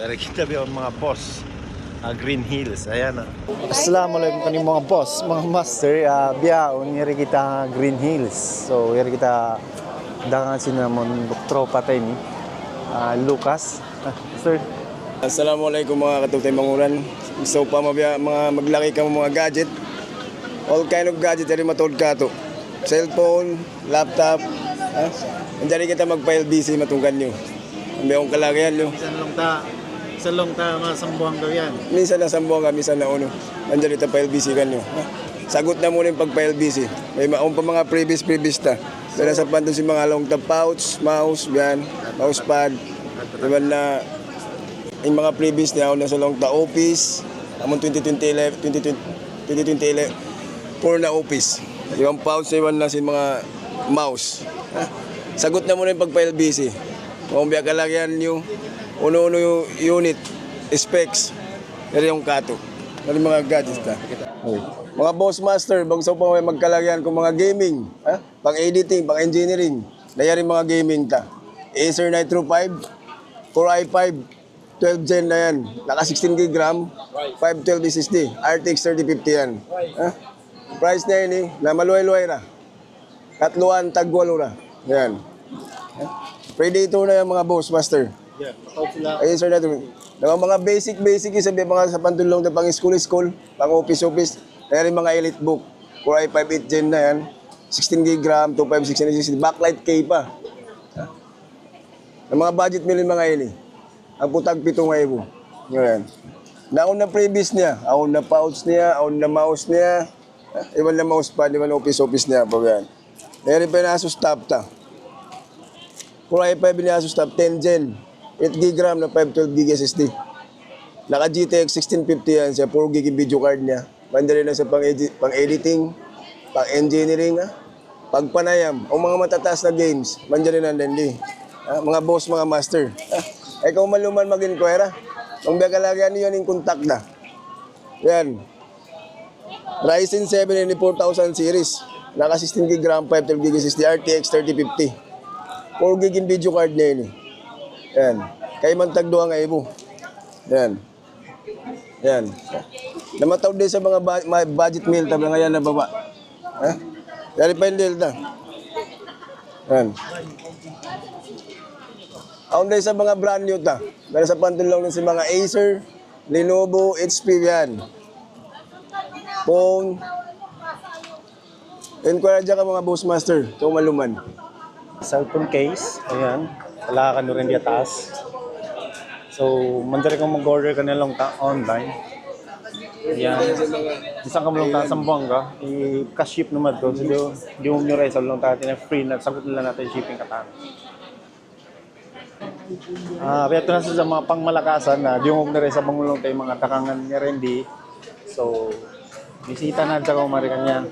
Pero kita ba yung mga boss? ah, Green Hills, ayan ah. Assalamualaikum kani mga boss, mga master, uh, biyaon yari kita Green Hills. So yari kita dangan sinamon tropa tayo ni ah, Lucas. Ah, sir, Assalamualaikum mga katutay mangulan. Gusto pa mabya, mga maglaki ka mo mga gadget. All kind of gadget dali matod ka to. Cellphone, laptop. Ha? Andali kita mag-file busy matungkan nyo. Ang mayong kalagayan nyo. Isan long ta, isan long ta masambuang daw yan. Minsan na sambuang ka, minsan na uno. Andali ta file busy kan nyo. Ha? Sagot na muna yung busy. May maong pa mga previous previous ta. Kaya sa panto si mga long tab pouch, mouse, yan, mouse pad. Diba na yung mga previous niya, na sa long ta office, amon 2020 2020 2020 for na office. Yung pouch iwan na si mga mouse. Sagot na muna yung busy. Kung biya ka lang yan yung uno-uno yung unit, specs, yan yung kato. Yan yung mga gadgets ta. Mga boss master, bagsaw pa may magkalagyan kung mga gaming, ha? pang editing, pang engineering, nayari mga gaming ta. Acer Nitro 5, Core i5, 12 gen na yan. Naka 16 gig RAM, 512 SSD, RTX 3050 yan. Ha? Price na yun eh, na maluway-luway na. Katluan, tagwalo na. Yan. Predator na yung mga boss master. Yeah, sila. Ayun sir natin. Mga mga basic basic yung sabi mga sa pantulong na pang school school, pang office office. Rin mga elite book. Core i5 8 gen na yan. 16 gig RAM, 256 backlight K pa. Ha? Ang mga budget yung mga eh. Ang putag pito nga ibo. Yan. Naon na previous niya, aon na pouch niya, aon na mouse niya. Iwan na mouse pad, iwan na office office niya. Pag yan. Rin pa yung Asus Tab ta. Core i5 ni Asus Tab 10 gen. 8 gig RAM na 512 gig SSD. Naka GTX 1650 yan siya, 4 gig video card niya. Mandali na sa pang, edi- pang editing, pang engineering, ha? pag panayam, o mga matataas na games, mandali na din ha? Mga boss, mga master. Ha? Ikaw maluman mag-inquire, ha? Kung baka lagyan niyo yung contact na. Yan. Ryzen 7 and 4000 series. Naka 16 gig RAM, 512 gig SSD, RTX 3050. 4 gig yung video card niya yun eh. Yan. Kay man tagdo ang ibo. Yan. Yan. Namataw din sa mga ba- budget meal tabi nga yan na baba. Ha? Dari pa yung delta. Yan. Aon din sa mga brand new ta. Dari sa pantulong din si mga Acer, Lenovo, HP yan. Phone. Enquire dyan ka mga boss master. Ito maluman. Cellphone case, ayan. Wala ka rin diya taas. So, mandari kang mag-order ka nilang online. Yan. Isang ka mo lang ta sa Buanga, i-cash ship naman to. So, di, di mo nyo rin sa lang tayo free na sagot nila natin shipping katan. Ah, uh, ito na sa mga pangmalakasan na di mo na rin sa bangulong tayo mga takangan ni Randy. So, bisita na dyan ko marikan yan.